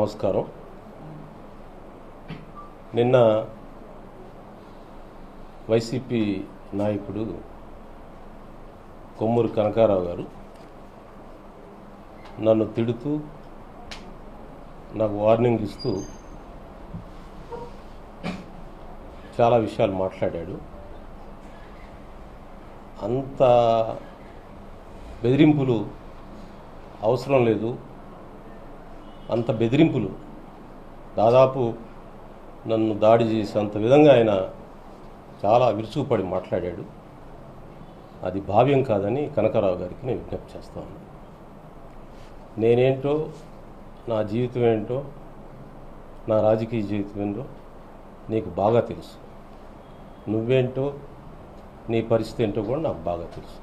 నమస్కారం. నిన్న వైసీపీ నాయకుడు కొమ్మూరు కనకారావు గారు నన్ను తిడుతూ నాకు వార్నింగ్ ఇస్తూ చాలా విషయాలు మాట్లాడాడు. అంత బెదిరింపులు అవసరం లేదు. అంత బెదిరింపులు. దాదాపు నన్ను దాడి చేసేంత విధంగా ఆయన చాలా విరుచుకుపడి మాట్లాడాడు. అది భావ్యం కాదని కనకరావు గారికి నేను విజ్ఞప్తి చేస్తాను నేనేంటో నా జీవితం ఏంటో నా రాజకీయ జీవితం ఏంటో నీకు బాగా తెలుసు. నువ్వేంటో నీ పరిస్థితి ఏంటో కూడా నాకు బాగా తెలుసు.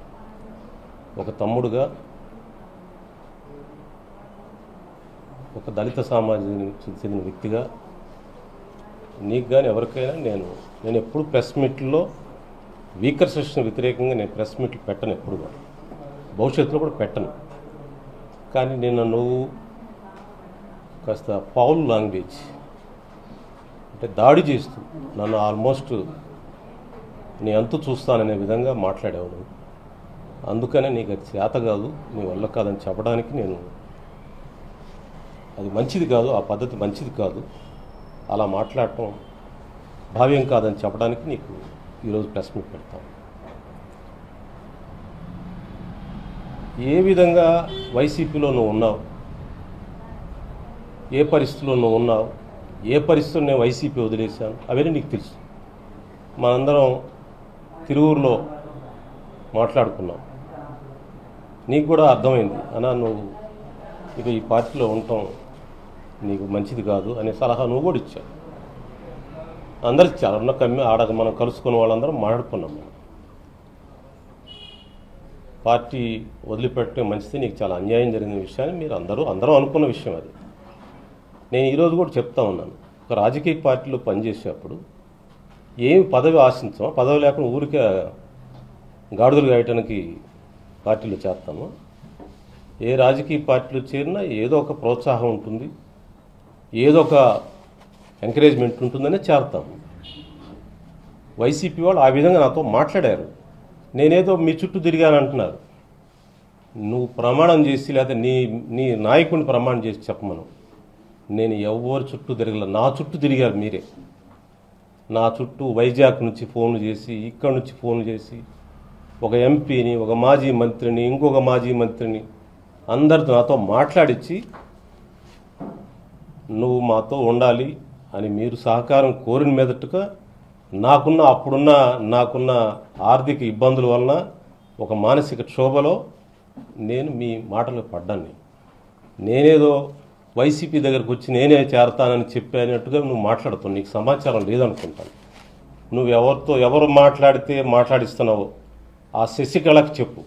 ఒక తమ్ముడుగా ఒక దళిత సమాజానికి చెందిన వ్యక్తిగా నీకు కానీ ఎవరికైనా నేను నేను ఎప్పుడు ప్రెస్ మీట్లో వీకర్ సెషన్ వ్యతిరేకంగా నేను ప్రెస్ మీట్లు పెట్టను ఎప్పుడు కూడా. భవిష్యత్తులో కూడా పెట్టను. కానీ నిన్న నువ్వు కాస్త పౌల్ లాంగ్వేజ్ అంటే దాడి చేస్తూ నన్ను ఆల్మోస్ట్ నీ అంతు చూస్తాననే విధంగా మాట్లాడావు నువ్వు. అందుకనే నీకు అది చేత కాదు నీ వల్ల కాదని చెప్పడానికి నేను అది మంచిది కాదు ఆ పద్ధతి మంచిది కాదు. అలా మాట్లాడటం భావ్యం కాదని చెప్పడానికి నీకు ఈరోజు ప్రెస్ మీట్ పెడతాం. ఏ విధంగా వైసీపీలో నువ్వు ఉన్నావు? ఏ పరిస్థితుల్లో నువ్వు ఉన్నావు? ఏ పరిస్థితులు నేను వైసీపీ వదిలేశాను? అవన్నీ నీకు తెలుసు. మనందరం తిరువురులో మాట్లాడుకున్నాం. నీకు కూడా అర్థమైంది. అన్నా నువ్వు ఇక ఈ పార్టీలో ఉండటం నీకు మంచిది కాదు అనే సలహా నువ్వు కూడా ఇచ్చావు. అందరు ఇచ్చారు ఉన్న కమ్మి ఆడ మనం కలుసుకున్న వాళ్ళందరం మాట్లాడుకున్నాం మనం. పార్టీ వదిలిపెట్టడం మంచిది నీకు చాలా అన్యాయం జరిగిన విషయాన్ని మీరు అందరూ అందరం అనుకున్న విషయం అది. నేను ఈరోజు కూడా చెప్తా ఉన్నాను. ఒక రాజకీయ పార్టీలో పనిచేసేటప్పుడు ఏమి పదవి ఆశించామో పదవి లేకుండా ఊరికే గాడుదలు గాయటానికి పార్టీలో చేస్తాము? ఏ రాజకీయ పార్టీలో చేరినా ఏదో ఒక ప్రోత్సాహం ఉంటుంది. ఏదో ఒక ఎంకరేజ్మెంట్ ఉంటుందనే చేరతాం. వైసీపీ వాళ్ళు ఆ విధంగా నాతో మాట్లాడారు. నేనేదో మీ చుట్టూ తిరిగాను అంటున్నారు. నువ్వు ప్రమాణం చేసి లేదా నీ నీ నాయకుడిని ప్రమాణం చేసి చెప్పమను. నేను ఎవరి చుట్టూ తిరగల నా చుట్టూ తిరిగారు మీరే. నా చుట్టూ వైజాగ్ నుంచి ఫోన్లు చేసి ఇక్కడ నుంచి ఫోన్లు చేసి ఒక ఎంపీని ఒక మాజీ మంత్రిని ఇంకొక మాజీ మంత్రిని అందరితో నాతో మాట్లాడించి నువ్వు మాతో ఉండాలి అని మీరు సహకారం కోరిన మీదట్టుగా నాకున్న అప్పుడున్న నాకున్న ఆర్థిక ఇబ్బందుల వలన ఒక మానసిక క్షోభలో నేను మీ మాటలు పడ్డాను నేనేదో వైసీపీ దగ్గరకు వచ్చి నేనే చేరతానని చెప్పానట్టుగా నువ్వు మాట్లాడుతావు నీకు సమాచారం లేదనుకుంటాను. నువ్వు ఎవరితో ఎవరు మాట్లాడితే మాట్లాడిస్తున్నావో ఆ శశికళకు చెప్పు.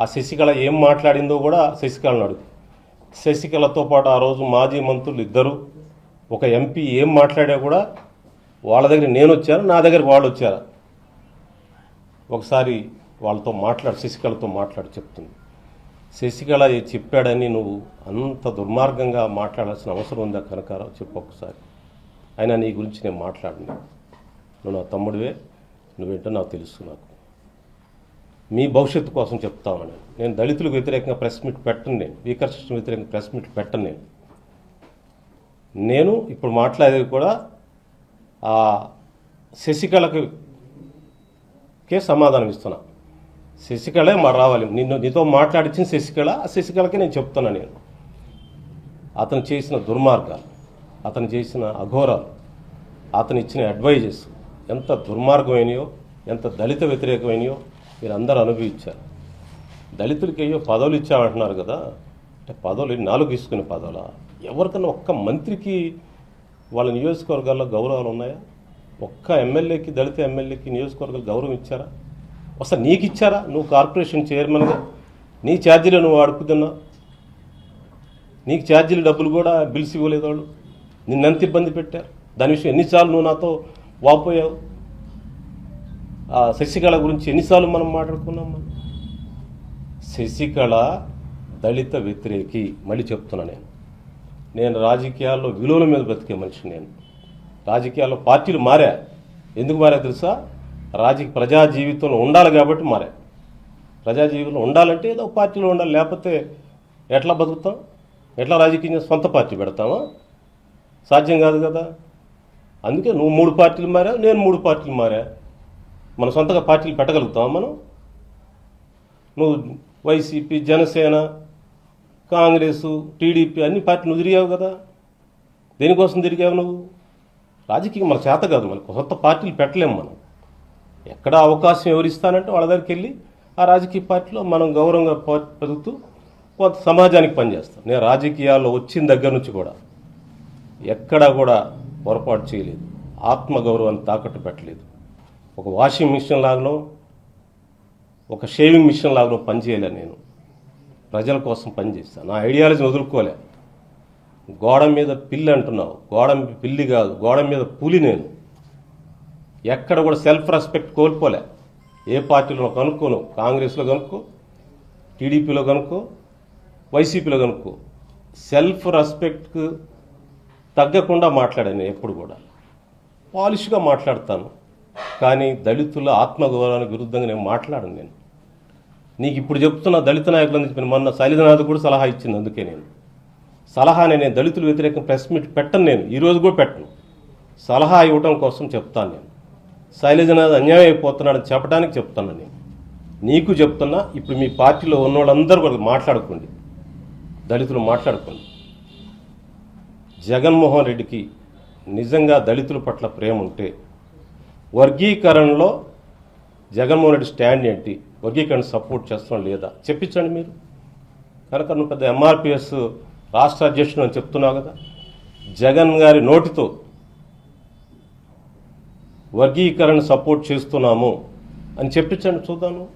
ఆ శశికళ ఏం మాట్లాడిందో కూడా శశికళను అడుగు. శశికళతో పాటు ఆ రోజు మాజీ మంత్రులు ఇద్దరు. ఒక ఎంపీ ఏం మాట్లాడా కూడా వాళ్ళ దగ్గర నేను వచ్చాను నా దగ్గర వాళ్ళు వచ్చారు. ఒకసారి వాళ్ళతో మాట్లాడు శశికళతో మాట్లాడి చెప్తుంది. శశికళ చెప్పాడని నువ్వు అంత దుర్మార్గంగా మాట్లాడాల్సిన అవసరం ఉందా కనకారావు? చెప్పు ఒకసారి. అయినా నీ గురించి నేను మాట్లాడినా. నువ్వు నా తమ్ముడివే నువ్వేంటో నాకు తెలుసు నాకు. మీ భవిష్యత్తు కోసం చెప్తా ఉన్నాను నేను దళితులకు వ్యతిరేకంగా ప్రెస్ మీట్ పెట్టను నేను. వీకర్ సిస్టమ్ వ్యతిరేకంగా ప్రెస్ మీట్ పెట్టను నేను. నేను ఇప్పుడు మాట్లాడేది కూడా ఆ శశికళకు కే సమాధానం ఇస్తున్నా. శశికళే మరి రావాలి. నిన్ను నీతో మాట్లాడించిన శశికళ ఆ శశికళకి నేను చెప్తున్నా నేను. అతను చేసిన దుర్మార్గాలు అతను చేసిన అఘోరాలు అతను ఇచ్చిన అడ్వైజెస్ ఎంత దుర్మార్గమైనయో ఎంత దళిత వ్యతిరేకమైనయో మీరు అందరూ అనుభవించారు. దళితులకి అయ్యో పదవులు ఇచ్చామంటున్నారు కదా. అంటే పదవులు నాలుగు తీసుకునే పదవులా? ఎవరికన్నా ఒక్క మంత్రికి వాళ్ళ నియోజకవర్గాల్లో గౌరవాలు ఉన్నాయా? ఒక్క ఎమ్మెల్యేకి దళిత ఎమ్మెల్యేకి నియోజకవర్గాలు గౌరవం ఇచ్చారా? అసలు నీకు ఇచ్చారా? నువ్వు కార్పొరేషన్ చైర్మన్గా? నీ ఛార్జీలు నువ్వు అడుపుతున్నావు నీకు ఛార్జీలు డబ్బులు కూడా బిల్స్ ఇవ్వలేదు వాళ్ళు. నిన్నెంత ఇబ్బంది పెట్టారు? దాని విషయం ఎన్నిసార్లు నువ్వు నాతో వాపోయావు? ఆ శశికళ గురించి ఎన్నిసార్లు మనం మాట్లాడుకున్నాం మనం? శశికళ దళిత వ్యతిరేకి మళ్ళీ చెప్తున్నా నేను. నేను రాజకీయాల్లో విలువల మీద బ్రతికే మనిషి నేను. రాజకీయాల్లో పార్టీలు మారా. ఎందుకు మారా తెలుసా? రాజకీయ ప్రజా జీవితంలో ఉండాలి కాబట్టి మారా. ప్రజా జీవితంలో ఉండాలంటే ఏదో ఒక పార్టీలో ఉండాలి. లేకపోతే ఎట్లా బతుకుతాం? ఎట్లా రాజకీయం సొంత పార్టీ పెడతామా? సాధ్యం కాదు కదా. అందుకే నువ్వు మూడు పార్టీలు మారా నేను మూడు పార్టీలు మారా. మన సొంతగా పార్టీలు పెట్టగలుగుతాం మనం? నువ్వు వైసీపీ జనసేన కాంగ్రెస్ టీడీపీ అన్ని పార్టీలు తిరిగావు కదా. దేనికోసం తిరిగావు నువ్వు? రాజకీయం మన చేత కాదు మనకు సొంత పార్టీలు పెట్టలేము మనం. ఎక్కడ అవకాశం ఎవరిస్తానంటే వాళ్ళ దగ్గరికి వెళ్ళి ఆ రాజకీయ పార్టీలో మనం గౌరవంగా పెరుగుతూ బతుకుతూ కొంత సమాజానికి పనిచేస్తాం. నేను రాజకీయాల్లో వచ్చిన దగ్గర నుంచి కూడా ఎక్కడా కూడా పొరపాటు చేయలేదు. ఆత్మగౌరవాన్ని తాకట్టు పెట్టలేదు. ఒక వాషింగ్ మిషన్ లాగానో ఒక షేవింగ్ మిషన్ లాగానో పనిచేయలే నేను. ప్రజల కోసం పనిచేస్తాను నా ఐడియాలజీని వదులుకోలే. గోడ మీద పిల్లి అంటున్నావు. గోడ పిల్లి కాదు గోడ మీద పులి నేను. ఎక్కడ కూడా సెల్ఫ్ రెస్పెక్ట్ కోల్పోలే. ఏ పార్టీలో కనుక్కోను? కాంగ్రెస్లో కనుక్కో టీడీపీలో కనుక్కో వైసీపీలో కనుక్కో. సెల్ఫ్ రెస్పెక్ట్కు తగ్గకుండా మాట్లాడాను ఎప్పుడు కూడా. పాలిష్గా మాట్లాడతాను. కానీ దళితుల ఆత్మగౌరవానికి విరుద్ధంగా నేను మాట్లాడను నేను. నీకు ఇప్పుడు చెప్తున్న దళిత నాయకుల చెప్పిన మొన్న శైలజనాథ్ కూడా సలహా ఇచ్చింది అందుకే నేను. సలహా నేను దళితుల వ్యతిరేకం ప్రెస్ మీట్ పెట్టను నేను. ఈరోజు కూడా పెట్టను. సలహా ఇవ్వడం కోసం చెప్తాను నేను. శైలజనాథ్ అన్యాయం అయిపోతున్నాడని చెప్పడానికి చెప్తాను నేను. నీకు చెప్తున్నా ఇప్పుడు మీ పార్టీలో ఉన్న వాళ్ళందరూ కూడా మాట్లాడుకోండి. దళితులు మాట్లాడుకోండి. జగన్మోహన్ రెడ్డికి నిజంగా దళితుల పట్ల ప్రేమ ఉంటే వర్గీకరణలో జగన్మోహన్ రెడ్డి స్టాండ్ ఏంటి? వర్గీకరణ సపోర్ట్ చేస్తాం లేదా? చెప్పించండి మీరు. కనుక నువ్వు పెద్ద ఎంఆర్పిఎస్ రాష్ట్ర అధ్యక్షుడు అని చెప్తున్నావు కదా. జగన్ గారి నోటితో వర్గీకరణ సపోర్ట్ చేస్తున్నాము అని చెప్పించండి చూద్దాను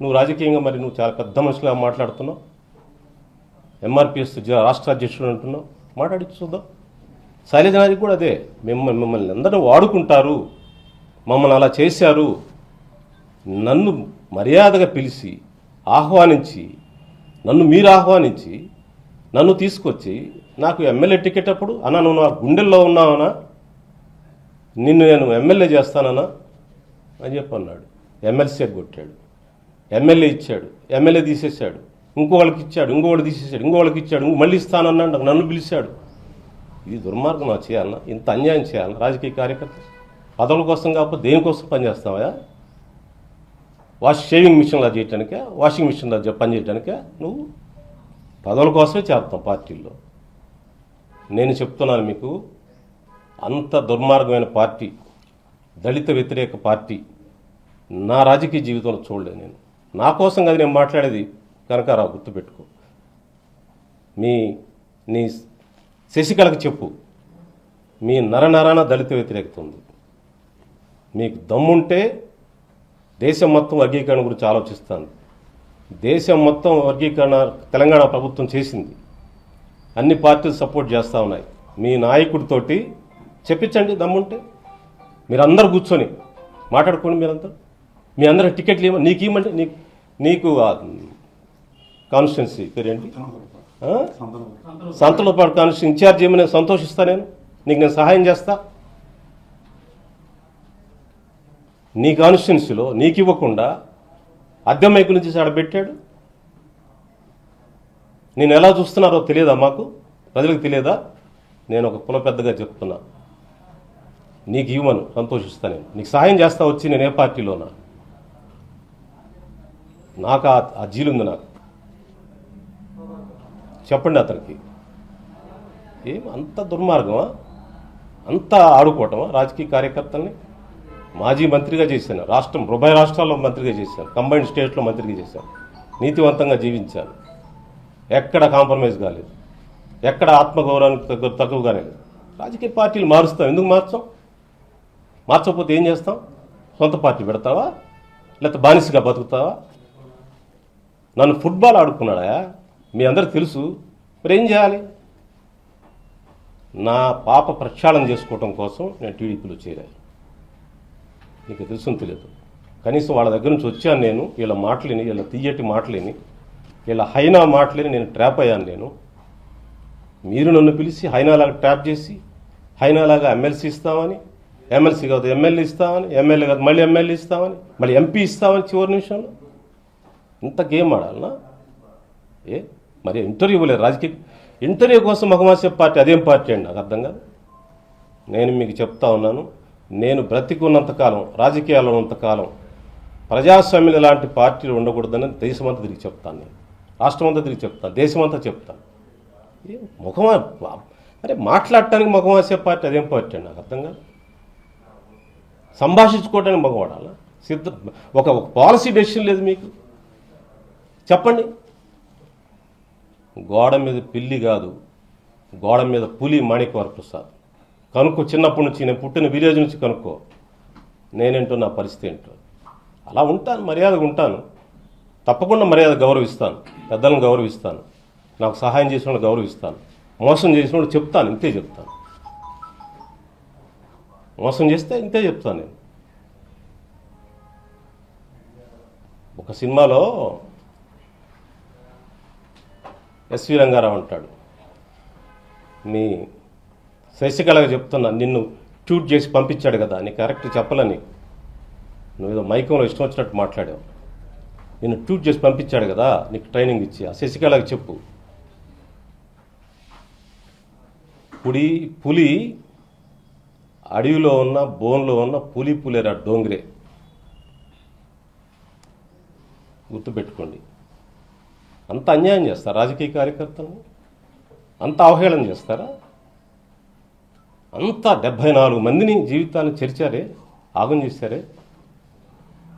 నువ్వు. రాజకీయంగా మరి నువ్వు చాలా పెద్ద మనుషులుగా మాట్లాడుతున్నావు. ఎంఆర్పిఎస్ రాష్ట్ర అధ్యక్షుడు అంటున్నావు. మాట్లాడి చూద్దాం. శైలజనాథి కూడా అదే. మిమ్మల్ని మిమ్మల్ని అందరూ వాడుకుంటారు. మమ్మల్ని అలా చేశారు. నన్ను మర్యాదగా పిలిచి ఆహ్వానించి నన్ను మీరు ఆహ్వానించి నన్ను తీసుకొచ్చి నాకు ఎమ్మెల్యే టికెట్ అప్పుడు అన్నా నువ్వు నా గుండెల్లో ఉన్నావనా నిన్ను నేను ఎమ్మెల్యే చేస్తానన్నా అని చెప్పి అన్నాడు ఎమ్మెల్సీ కొట్టాడు. ఎమ్మెల్యే ఇచ్చాడు. ఎమ్మెల్యే తీసేశాడు. ఇంకోళ్ళకి ఇచ్చాడు. ఇంకోళ్ళకి తీసేశాడు. ఇంకోళ్ళకి ఇచ్చాడు. ఇంకో మళ్ళీ ఇస్తానన్నాడు. నన్ను పిలిచాడు. ఇది దుర్మార్గం నా చేయాలన్నా ఇంత అన్యాయం చేయాలన్నా రాజకీయ కార్యకర్త పదవుల కోసం కాకపోతే దేనికోసం పనిచేస్తావా వాష్ షేవింగ్ మిషన్లా చేయటానికే వాషింగ్ మిషన్లా పనిచేయటానికే నువ్వు పదవుల కోసమే చేస్తావు పార్టీల్లో. నేను చెప్తున్నాను మీకు అంత దుర్మార్గమైన పార్టీ దళిత వ్యతిరేక పార్టీ నా రాజకీయ జీవితంలో చూడలేదు నేను. నా కోసం కదా నేను మాట్లాడేది కనుక రా గుర్తుపెట్టుకో. మీ నీ శశికళకు చెప్పు. మీ నరనరాన దళిత వ్యతిరేకత ఉంది. మీకు దమ్ముంటే దేశం మొత్తం వర్గీకరణ గురించి ఆలోచిస్తాను. దేశం మొత్తం వర్గీకరణ తెలంగాణ ప్రభుత్వం చేసింది. అన్ని పార్టీలు సపోర్ట్ చేస్తూ ఉన్నాయి. మీ నాయకుడితోటి చెప్పించండి దమ్ముంటే. మీరందరూ కూర్చొని మాట్లాడుకోండి మీరంతా. మీ అందరూ టికెట్లు ఇవ్వ నీకు ఇవ్వమంటే నీకు నీకు కాన్స్టిట్యున్సీ పేరేంటి? సంతలపాడు కాన్స్టిట్యూన్సీ ఇన్ఛార్జ్ ఏమని నేను సంతోషిస్తా నేను? నీకు నేను సహాయం చేస్తా? నీ కాన్స్టిట్యున్సీలో నీకు ఇవ్వకుండా అద్దెమైపు నుంచి ఆడ పెట్టాడు. నేను ఎలా చూస్తున్నారో తెలియదా మాకు? ప్రజలకు తెలియదా? నేను ఒక కుల పెద్దగా చెప్తున్నా. నీకు ఇవ్వను సంతోషిస్తా నేను. నీకు సహాయం చేస్తా వచ్చి నేను ఏ పార్టీలోనా? నాకు ఆ- ఆ జీలుంది నాకు. చెప్పండి అతనికి. ఏం అంత దుర్మార్గమా? అంత ఆడుకోవటమా రాజకీయ కార్యకర్తల్ని? మాజీ మంత్రిగా చేశాను. రాష్ట్రం ఉభయ రాష్ట్రాల్లో మంత్రిగా చేశాను. కంబైన్డ్ స్టేట్లో మంత్రిగా చేశాను. నీతివంతంగా జీవించాను. ఎక్కడ కాంప్రమైజ్ కాలేదు. ఎక్కడ ఆత్మగౌరవానికి తగ్గ తక్కువ కాలేదు. రాజకీయ పార్టీలు మారుస్తాం. ఎందుకు మార్చాం? మార్చకపోతే ఏం చేస్తాం? సొంత పార్టీ పెడతావా? లేకపోతే బానిసగా బతుకుతావా? నన్ను ఫుట్బాల్ ఆడుకున్నాడా? మీ అందరికి తెలుసు. మరి ఏం చేయాలి? నా పాప ప్రక్షాళన చేసుకోవటం కోసం నేను టీడీపీలో చేరాను. నీకు తెలుసు తెలియదు. కనీసం వాళ్ళ దగ్గర నుంచి వచ్చాను నేను వీళ్ళ మాటలేని వీళ్ళ తీయటి మాటలేని వీళ్ళ హైనా మాటలేని నేను ట్రాప్ అయ్యాను నేను. మీరు నన్ను పిలిచి హైనాలాగా ట్రాప్ చేసి హైనాలాగా ఎమ్మెల్సీ ఇస్తామని ఎమ్మెల్సీ కాదు ఎమ్మెల్యే ఇస్తామని ఎమ్మెల్యే కాదు మళ్ళీ ఎమ్మెల్యే ఇస్తామని మళ్ళీ ఎంపీ ఇస్తామని చివరి నిమిషంలో. ఇంత గేమ్ ఆడాలనా? ఏ? మరి ఇంటర్వ్యూ లేదు రాజకీయ ఇంటర్వ్యూ కోసం మగమాసే పార్టీ అదేం పార్టీ అండి? నాకు అర్థం కాదు. నేను మీకు చెప్తా ఉన్నాను. నేను బ్రతికున్నంతకాలం రాజకీయాల్లో ఉన్నంతకాలం ప్రజాస్వామ్యం లాంటి పార్టీలు ఉండకూడదని దేశమంతా తిరిగి చెప్తాను నేను. రాష్ట్రమంతా తిరిగి చెప్తాను. దేశమంతా చెప్తాను. ముఖమా అరే మాట్లాడటానికి ముఖం వేసే పార్టీ అదేం పార్టీ అండి? నాకు అర్థం కాదు. సంభాషించుకోవడానికి మగవాడాల సిద్ధ ఒక ఒక పాలసీ డెసిషన్ లేదు మీకు. చెప్పండి. గోడ మీద పిల్లి కాదు గోడ మీద పులి మాణిక ప్రసాద్ కనుక్కో చిన్నప్పటి నుంచి నేను పుట్టిన విలేజ్ నుంచి కనుక్కో నేనేంటో నా పరిస్థితి ఏంటో. అలా ఉంటాను మర్యాదగా ఉంటాను. తప్పకుండా మర్యాద గౌరవిస్తాను పెద్దలను గౌరవిస్తాను. నాకు సహాయం చేసిన వాళ్ళు గౌరవిస్తాను. మోసం చేసిన వాళ్ళు చెప్తాను ఇంతే చెప్తాను. మోసం చేస్తే ఇంతే చెప్తాను నేను. ఒక సినిమాలో ఎస్వి రంగారావు అంటాడు. మీ శశికళగా చెప్తున్నా నిన్ను ట్యూట్ చేసి పంపించాడు కదా నీ కరెక్ట్ చెప్పలని నువ్వు ఏదో మైకంలో ఇష్టం వచ్చినట్టు మాట్లాడావు. నిన్ను ట్యూట్ చేసి పంపించాడు కదా నీకు ట్రైనింగ్ ఇచ్చి ఆ శశికళకు చెప్పు. పుడి పులి అడవిలో ఉన్న బోన్లో ఉన్న పులి పులేరా డోంగ్రే? గుర్తుపెట్టుకోండి. అంత అన్యాయం చేస్తారు రాజకీయ కార్యకర్తలను అంత అవహేళన చేస్తారా? అంత డెబ్భై నాలుగు మందిని జీవితాన్ని చెరిచారే ఆగం చేశారే.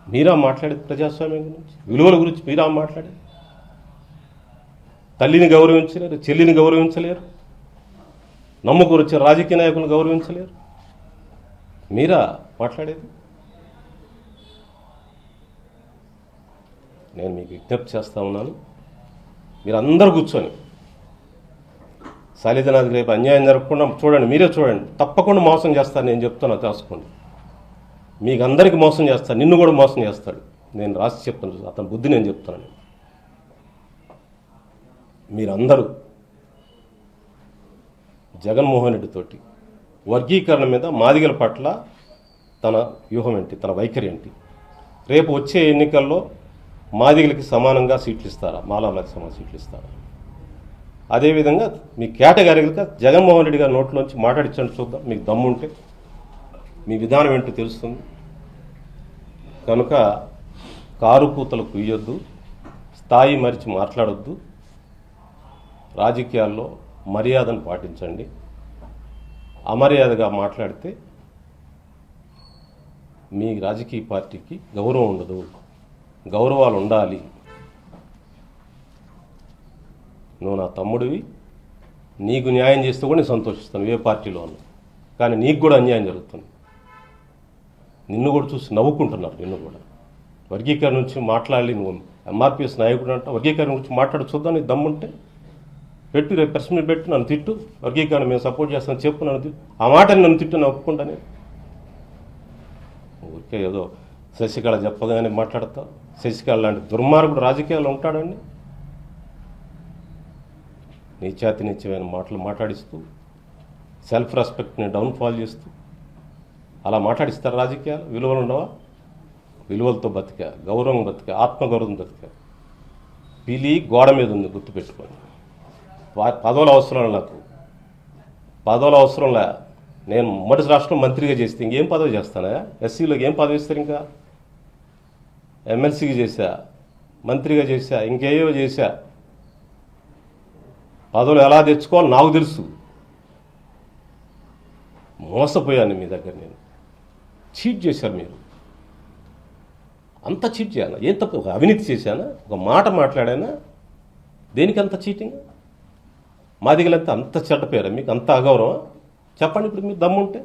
మీరా మాట్లాడేది ప్రజాస్వామ్యం గురించి? విలువల గురించి మీరా మాట్లాడేది? తల్లిని గౌరవించలేరు చెల్లిని గౌరవించలేరు. నమ్మకూరు వచ్చే రాజకీయ నాయకులను గౌరవించలేరు. మీరా మాట్లాడేది? నేను మీకు విజ్ఞప్తి చేస్తా ఉన్నాను. మీరు కూర్చొని శైలజనాథ్ రేపు అన్యాయం జరగకుండా చూడండి మీరే చూడండి. తప్పకుండా మోసం చేస్తాను నేను చెప్తున్నా తెలుసుకోండి మీకు అందరికీ మోసం చేస్తాను నిన్ను కూడా మోసం చేస్తాడు. నేను రాసి చెప్తాను అతని బుద్ధి నేను చెప్తున్నాను. మీరందరూ జగన్మోహన్ రెడ్డితోటి వర్గీకరణ మీద మాదిగల పట్ల తన వ్యూహం ఏంటి తన వైఖరి ఏంటి? రేపు వచ్చే ఎన్నికల్లో మాదిగలకి సమానంగా సీట్లు ఇస్తారా? మాలామాది సమాన సీట్లు ఇస్తారా? అదేవిధంగా మీ కేటగిరీగా జగన్మోహన్ రెడ్డి గారి నోట్లోంచి మాట్లాడించండి చూద్దాం. మీకు దమ్ముంటే మీ విధానం ఏంటో తెలుస్తుంది. కనుక కారు కూతలు కుయ్యొద్దు స్థాయి మరిచి మాట్లాడొద్దు రాజకీయాల్లో మర్యాదను పాటించండి. అమర్యాదగా మాట్లాడితే మీ రాజకీయ పార్టీకి గౌరవం ఉండదు. గౌరవాలు ఉండాలి. నువ్వు నా తమ్ముడివి నీకు న్యాయం చేస్తే కూడా నేను సంతోషిస్తాను ఏ పార్టీలో ఉన్నా కానీ నీకు కూడా అన్యాయం జరుగుతుంది. నిన్ను కూడా చూసి నవ్వుకుంటున్నారు నిన్ను కూడా. వర్గీకరణ నుంచి మాట్లాడి నువ్వు ఎంఆర్పిఎస్ నాయకుడు అంట వర్గీకరణ గురించి మాట్లాడి చూద్దాం నీ దమ్ముంటే. పెట్టు రేపు ప్రెస్ మీట్ పెట్టు నన్ను తిట్టు. వర్గీకరణ మేము సపోర్ట్ చేస్తాను చెప్పు నన్ను తిట్టు. ఆ మాటని నన్ను తిట్టు నేను ఒప్పుకుంటా నేను. ఊరికే ఏదో శశికళ చెప్పగానే మాట్లాడతావు. శశికళ లాంటి దుర్మార్గుడు రాజకీయాలు ఉంటాడండి. నీచాతి మాటలు మాట్లాడిస్తూ సెల్ఫ్ రెస్పెక్ట్ని డౌన్ఫాల్ చేస్తూ అలా మాట్లాడిస్తారు రాజకీయాలు? విలువలు ఉండవా? విలువలతో బతిక గౌరవం బతిక ఆత్మగౌరవం బతిక. పిలి గోడ మీద ఉంది గుర్తుపెట్టుకొని పదవుల అవసరం నాకు. పదవుల అవసరంలా నేను మొదటి రాష్ట్రం మంత్రిగా చేస్తే ఇంకేం పదవి చేస్తానా? ఎస్సీలోకి ఏం పదవి ఇస్తారు ఇంకా? ఎమ్మెల్సీకి చేశా? మంత్రిగా చేశా? ఇంకేయో చేశా? పదవులు ఎలా తెచ్చుకోవాలో నాకు తెలుసు. మోసపోయాను మీ దగ్గర నేను. చీట్ చేశారు మీరు. అంత చీట్ చేయాలా? ఏం తప్పు? ఒక అవినీతి చేశానా? ఒక మాట మాట్లాడానా? దేనికి అంత చీటింగ్? మా దగ్గర అంత చెడ్డ పేరా? మీకు అంత అగౌరవం చెప్పండి ఇప్పుడు మీరు దమ్ముంటే.